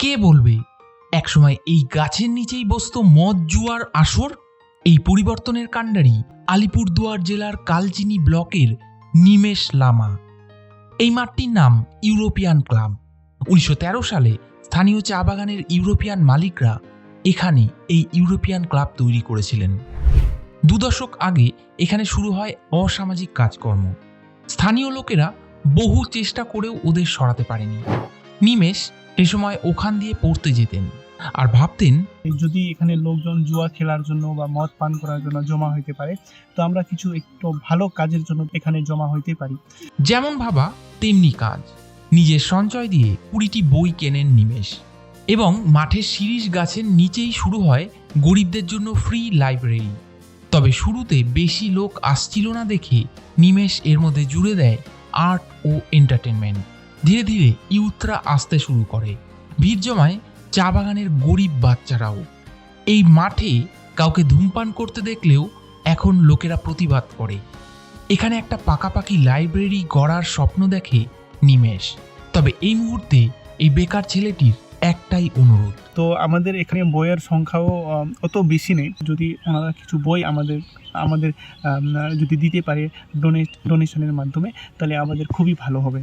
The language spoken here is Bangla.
কে বলবে? একসময় এই গাছের নিচেই বসতো মদ জুয়ার আসর, এই পরিবর্তনের কাণ্ডারি আলিপুরদুয়ার জেলার কালচিনি ব্লকের নিমেষ লামা। এই মাঠটির নাম ইউরোপিয়ান ক্লাব। উনিশশো তেরো সালে স্থানীয় চা বাগানের ইউরোপিয়ান মালিকরা এখানে এই ইউরোপিয়ান ক্লাব তৈরি করেছিলেন। দু দশক আগে এখানে শুরু হয় অসামাজিক কাজকর্ম। স্থানীয় লোকেরা বহু চেষ্টা করেও ওদের সরাতে পারেনি। নিমেষ সে সময় ওখান দিয়ে পড়তে যেতেন আর ভাবতেন যদি এখানে লোকজন জুয়া খেলার জন্য বা মদ পান করার জন্য জমা হইতে পারে তো আমরা কিছু একটু ভালো কাজের জন্য এখানে জমা হইতে পারি। যেমন ভাবা তেমনি কাজ। নিজের সঞ্চয় দিয়ে কুড়িটি বই কেনেন নিমেষ এবং মাঠের শিরিষ গাছের নিচেই শুরু হয় গরিবদের জন্য ফ্রি লাইব্রেরি তবে শুরুতে বেশি লোক আসছিল না দেখে নিমেষ এর মধ্যে জুড়ে দেয় আর্ট ও এন্টারটেনমেন্ট ধীরে ধীরে ইউথরা আসতে শুরু করে। ভিড় জমায় চা বাগানের গরিব বাচ্চারাও। এই মাঠে কাউকে ধূমপান করতে দেখলেও এখন লোকেরা প্রতিবাদ করে। এখানে একটা পাকাপাকি লাইব্রেরি গড়ার স্বপ্ন দেখে নিমেষ। তবে এই মুহূর্তে এই বেকার ছেলেটির একটাই অনুরোধ। তো আমাদের এখানে বইয়ের সংখ্যাও অত বেশি নেই। যদি ওনারা কিছু বই আমাদের আমাদের যদি দিতে পারে ডোনেট ডোনেশনের মাধ্যমে, তাহলে আমাদের খুবই ভালো হবে।